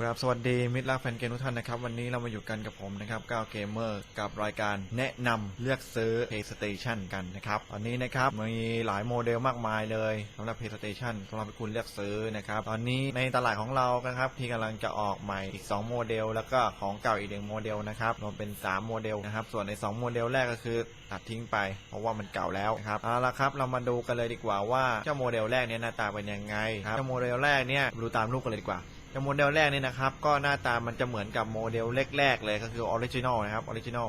ครับสวัสดีมิตรรักแฟนเกมทุกท่านนะครับ วันนี้เรามาอยู่กันกับผมนะครับก้าวเกมเมอร์กับรายการแนะนำเลือกซื้อ PlayStation กันนะครับตอนนี้นะครับมีหลายโมเดลมากมายเลยสำหรับ PlayStation สำหรับคุณเลือกซื้อนะครับตอนนี้ในตลาดของเรานะครับที่กำลังจะออกใหม่อีก 2 โมเดล แล้วก็ของเก่าอีกหนึ่งโมเดลนะครับรวมเป็น 3 โมเดลนะครับส่วนใน 2 โมเดลแรกก็คือตัดทิ้งไป เพราะว่ามันเก่าแล้วนะครับเอาละครับเรามาดูกันเลยดีกว่าว่าเจ้าโมเดลแรกเนี้หน้าตาเป็นยังไงครับเจ้าโมเดลแรกเนี่ยดูตามรูปกันเลยดีกว่า แต่โมเดลแรกนี่นะครับ ก็หน้าตามันจะเหมือนกับโมเดลแรกๆเลยก็คือออริจินอลนะครับออริจินอล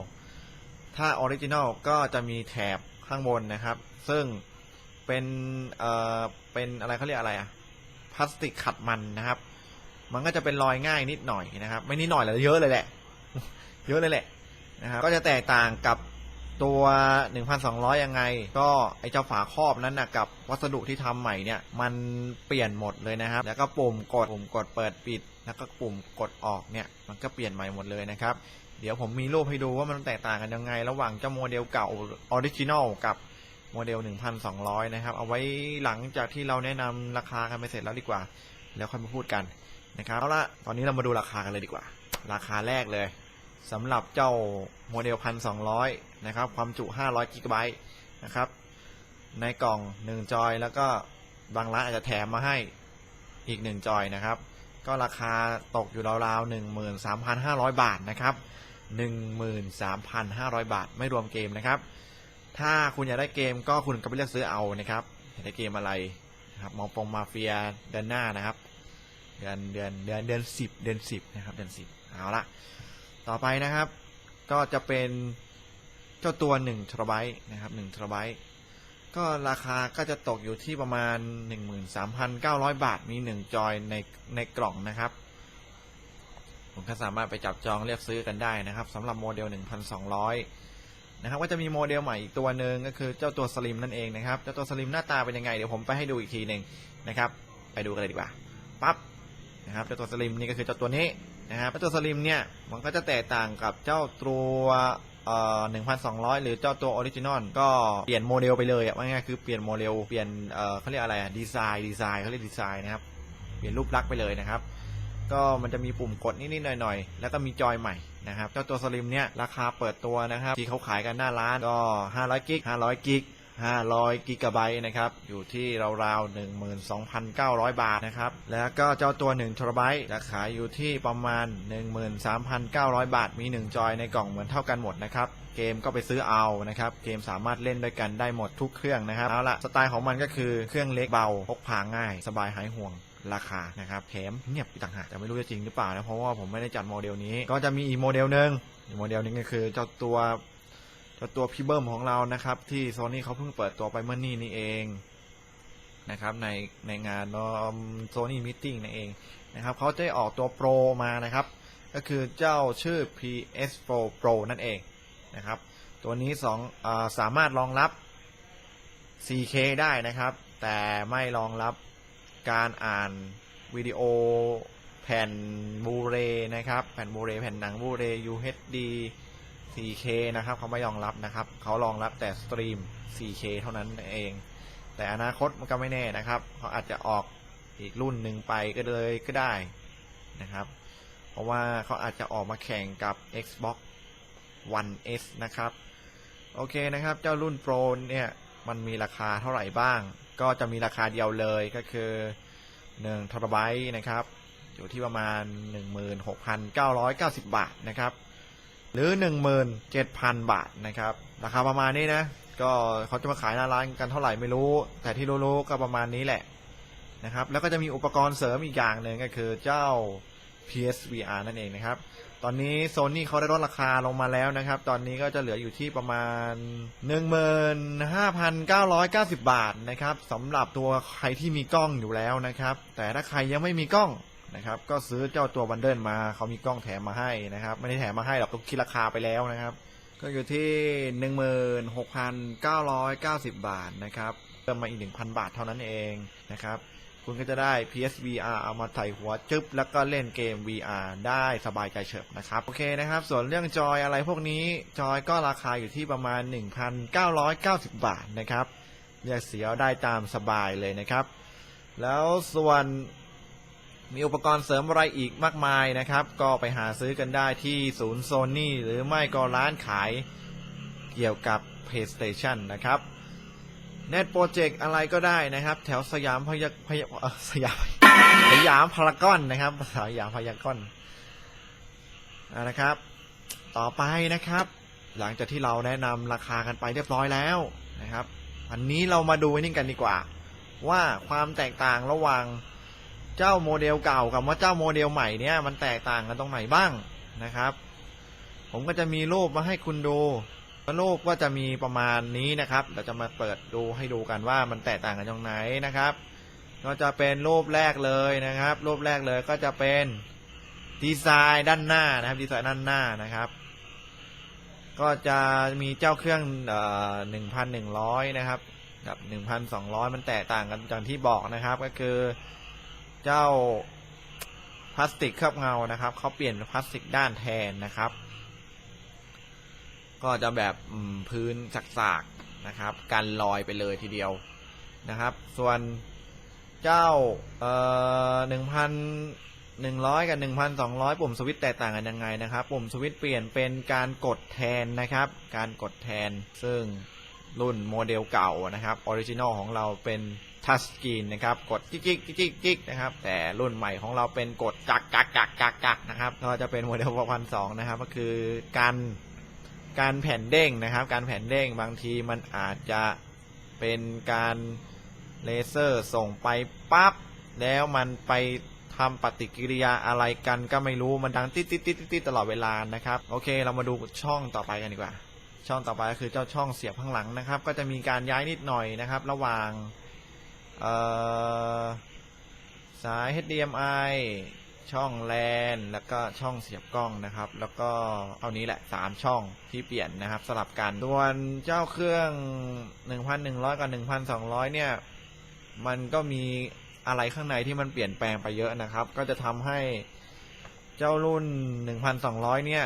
ถ้าออริจินอลก็จะมีแถบข้างบนนะครับ ซึ่งเป็นเอ่อเป็นอะไรเขาเรียกอะไรอะพลาสติกขัดมันนะครับ มันก็จะเป็นรอยง่ายนิดหน่อยนะครับ ไม่นิดหน่อยเลยเยอะเลยแหละ เยอะเลยแหละนะครับก็จะแตกต่างกับ ตัว 1,200 ยังไง ก็ไอเจ้าฝาครอบนั้นนะกับวัสดุที่ทำใหม่เนี่ยมันเปลี่ยนหมดเลยนะครับ แล้วก็ปุ่มกดปุ่มกดเปิดปิด แล้วก็ปุ่มกดออกเนี่ยมันก็เปลี่ยนใหม่หมดเลยนะครับ เดี๋ยวผมมีรูปให้ดูว่ามันแตกต่างกันยังไง ระหว่างเจ้าโมเดลเก่าออริจินอลกับโมเดล 1,200 นะครับ เอาไว้หลังจากที่เราแนะนำราคากันไปเสร็จแล้วดีกว่า แล้วค่อยมาพูดกันนะครับเอาละตอนนี้เรามาดูราคากันเลยดีกว่า ราคาแรกเลย สำหรับเจ้าโมเดล 1,200 นะครับ ความจุ 500 กิกะไบต์นะครับ ในกล่อง 1 จอย แล้วก็บางร้านอาจจะแถมมาให้อีก 1 จอยนะครับ ก็ราคาตกอยู่ราวๆ 13,500 บาทนะครับ 13,500 บาท ไม่รวมเกมนะครับ ถ้าคุณอยากได้เกมก็คุณก็ไปเลือกซื้อเอานะครับ อยากได้เกมอะไรนะครับ มองปงมาเฟียเดือนหน้านะครับ เดือนเดือนเดือนเดือนสิบเดือนสิบนะครับ เดือนสิบเอาละ ต่อไปนะครับ ก็จะเป็นเจ้าตัว1ทรไบต์นะครับ1ทรไบต์ก็ราคาก็จะตกอยู่ที่ประมาณ 13,900 บาทมี 1 จอยในในกล่องนะครับผมก็สามารถไปจับจองเลือกซื้อกันได้นะครับสำหรับโมเดล 1,200 นะครับ ก็จะมีโมเดลใหม่อีกตัวหนึ่งก็คือเจ้าตัวสลิมนั่นเองนะครับ เจ้าตัวสลิมหน้าตาเป็นยังไง เดี๋ยวผมไปให้ดูอีกทีหนึ่งนะครับ ไปดูกันเลยดีกว่าปั๊บ นะครับเจ้าตัวสลิมนี่ก็คือเจ้าตัวนี้นะครับเจ้าตัวสลิมเนี่ยมันก็จะแตกต่างกับเจ้าตัวเอ่อ1,200 หรือเจ้าตัวออริจินอลก็เปลี่ยนโมเดลไปเลยอะว่าง่ายๆคือเปลี่ยนโมเดลเปลี่ยนเอ่อเขาเรียกอะไรอะดีไซน์ดีไซน์เขาเรียกดีไซน์นะครับเปลี่ยนรูปลักษณ์ไปเลยนะครับ ก็มันจะมีปุ่มกดนิดๆหน่อยๆ แล้วก็มีจอยใหม่นะครับเจ้าตัวสลิมเนี่ยราคาเปิดตัวนะครับที่เขาขายกันหน้าร้านก็500กิก500กิก 500กิกะไบต์นะครับอยู่ที่ราวๆ12,900 บาทนะครับแล้วก็เจ้าตัว1ทรไบต์ราคาอยู่ที่ประมาณ 13,900 บาท มี 1 จอยในกล่องเหมือนเท่ากันหมดนะครับเกมก็ไปซื้อเอานะครับเกมสามารถเล่นด้วยกันได้หมดทุกเครื่องนะครับเอาละสไตล์ของมันก็คือเครื่องเล็กเบาพกพาง่าย สบายหายห่วงราคานะครับแถมเงียบอีกต่างหากแต่ไม่รู้จะจริงหรือเปล่านะเพราะว่าผมไม่ได้จัดโมเดลนี้ ก็จะมีอีกโมเดลหนึ่งอีโมเดลนึงก็คือเจ้าตัว เจ้าตัวพี่เบิ้มของเรานะครับ ที่โซนี่เขาเพิ่งเปิดตัวไปเมื่อนี่นี่เองนะครับในในงานโซนี่มิทติ้งนั่นเองนะครับเขาจะออกตัวโปรมานะครับ ก็คือเจ้าชื่อ PS Pro Pro นั่นเองนะครับ ตัวนี้สองอาสามารถรองรับ 4K ได้นะครับ แต่ไม่รองรับการอ่านวิดีโอแผ่นบูเรนะครับ แผ่นบูเรแผ่นหนังบูเร UHD 4K นะครับเขาไม่รองรับนะครับเขารองรับแต่สตรีม 4K เท่านั้นเอง แต่อนาคตมันก็ไม่แน่นะครับเขาอาจจะออกอีกรุ่นหนึ่งไปก็เลยก็ได้นะครับ เพราะว่าเขาอาจจะออกมาแข่งกับ Xbox One S นะครับ โอเคนะครับ เจ้ารุ่นโปรเนี่ยมันมีราคาเท่าไหร่บ้าง ก็จะมีราคาเดียวเลยก็คือ1ทรไบต์นะครับ อยู่ที่ประมาณ 16,990 บาทนะครับ หรือ 17,000 บาทนะครับ ราคาประมาณนี้นะ ก็เขาจะมาขายหน้าร้านกันเท่าไหร่ไม่รู้ แต่ที่รู้ๆก็ประมาณนี้แหละนะครับ แล้วก็จะมีอุปกรณ์เสริมอีกอย่างหนึ่งก็คือเจ้า PSVR นั่นเองนะครับ ตอนนี้โซนี่เขาได้ลดราคาลงมาแล้วนะครับ ตอนนี้ก็จะเหลืออยู่ที่ประมาณ 15,990 บาทนะครับสำหรับตัวใครที่มีกล้องอยู่แล้วนะครับ แต่ถ้าใครยังไม่มีกล้อง นะครับ ก็ซื้อเจ้าตัวบันเดิลมาเขามีกล้องแถมมาให้นะครับ ไม่ได้แถมมาให้หรอกต้องคิดราคาไปแล้วนะครับ ก็อยู่ที่ 16,990 บาทนะครับเพิ่มมาอีก 1,000 บาทเท่านั้นเองนะครับ คุณก็จะได้ PSVR เอามาใส่หัวจึ๊บแล้วก็เล่นเกม VR ได้สบายใจเฉิบนะครับโอเคนะครับ ส่วนเรื่องจอยอะไรพวกนี้จอยก็ราคาอยู่ที่ประมาณ 1,990 บาทนะครับเลือกเสียได้ตามสบายเลยนะครับ แล้วส่วน มีอุปกรณ์เสริมอะไรอีกมากมายนะครับ ก็ไปหาซื้อกันได้ที่ศูนย์โซนี่หรือไม่ก็ร้านขายเกี่ยวกับ PlayStation นะครับเน็ตโปรเจกต์อะไรก็ได้นะครับ แถวสยามพยาพยาเอ่อสยามสยามพารากอนนะครับสยามพารากอนนะครับ ต่อไปนะครับ หลังจากที่เราแนะนำราคากันไปเรียบร้อยแล้วนะครับ อันนี้เรามาดูนี่กันดีกว่า ว่าความแตกต่างระหว่าง เจ้าโมเดลเก่ากับว่าเจ้าโมเดลใหม่เนี่ยมันแตกต่างกันตรงไหนบ้างนะครับ ผมก็จะมีรูปมาให้คุณดูรูปก็จะมีประมาณนี้นะครับ เราจะมาเปิดดูให้ดูกันว่ามันแตกต่างกันตรงไหนนะครับ ก็จะเป็นรูปแรกเลยนะครับ รูปแรกเลยก็จะเป็นดีไซน์ด้านหน้านะครับ ดีไซน์ด้านหน้านะครับ ก็จะมีเจ้าเครื่องหนึ่งพันหนึ่งร้อยนะครับกับหนึ่งพันสองร้อยมันแตกต่างกันจากที่บอกนะครับ ก็คือ เจ้าพลาสติกเคลือบเงานะครับเขาเปลี่ยนพลาสติกด้านแทนนะครับ ก็จะแบบพื้นสักๆนะครับ กันลอยไปเลยทีเดียวนะครับ ส่วนเจ้าเอ่อหนึ่งพันหนึ่งร้อยกับหนึ่งพันสองร้อยปุ่มสวิตแตกต่างกันยังไงนะครับ ปุ่มสวิตเปลี่ยนเป็นการกดแทนนะครับ การกดแทนซึ่งรุ่นโมเดลเก่านะครับออริจินอลของเราเป็น ทัชสกรีนนะครับกดจิ๊กจิ๊กจิ๊กจิ๊กนะครับแต่รุ่นใหม่ของเราเป็นกดจักจักจักจักจักนะครับก็จะเป็นโมเดลพันสองนะครับก็คือการการแผ่นเด้งนะครับ การแผ่นเด้งบางทีมันอาจจะเป็นการเลเซอร์ส่งไปปั๊บแล้วมันไปทำปฏิกิริยาอะไรกันก็ไม่รู้มันดังติ๊ดติ๊ดติ๊ดติ๊ดตลอดเวลานะครับโอเค เรามาดูช่องต่อไปกันดีกว่า ช่องต่อไปก็คือเจ้าช่องเสียบข้างหลังนะครับ ก็จะมีการย้ายนิดหน่อยนะครับ ระหว่าง สาย HDMI ช่องแลนแล้วก็ช่องเสียบกล้องนะครับ แล้วก็เอานี้แหละสามช่องที่เปลี่ยนนะครับ สลับกันส่วนเจ้าเครื่อง 1,100 กับ 1,200 เนี่ย มันก็มีอะไรข้างในที่มันเปลี่ยนแปลงไปเยอะนะครับ ก็จะทำให้เจ้ารุ่น 1,200 เนี่ย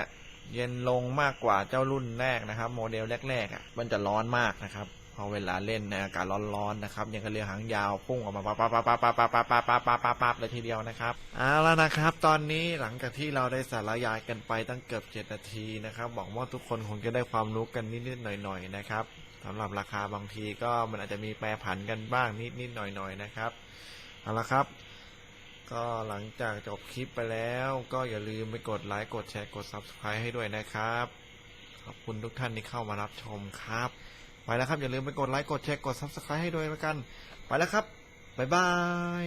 เย็นลงมากกว่าเจ้ารุ่นแรกนะครับ โมเดลแรกๆอะมันจะร้อนมากนะครับ พอเวลาเล่นในอากาศร้อนๆนะครับยังกระเรือหางยาวพุ่งออกมาปั๊บปั๊บปั๊บปั๊บปั๊บปั๊บปั๊บปั๊บปั๊บปั๊บปั๊บเลยทีเดียวนะครับเอาล้วนะครับ ตอนนี้หลังจากที่เราได้สารยายกันไปตั้งเกือบเจ็ดนาทีนะครับหวังว่าทุกคนคงจะได้ความรู้กันนิดๆหน่อยๆนะครับสำหรับราคาบางทีก็มันอาจจะมีแปรผันกันบ้างนิดๆหน่อยๆนะครับเอาละครับ ก็หลังจากจบคลิปไปแล้ว ก็อย่าลืมไปกดไลค์กดแชร์กด Subscribe ให้ด้วยนะครับ ขอบคุณทุกท่านที่เข้ามารับชมครับ ไปแล้วครับ อย่าลืมไปกดไลค์ กดแชร์ กด Subscribe ให้ด้วยแล้วกัน ไปแล้วครับ บ๊ายบาย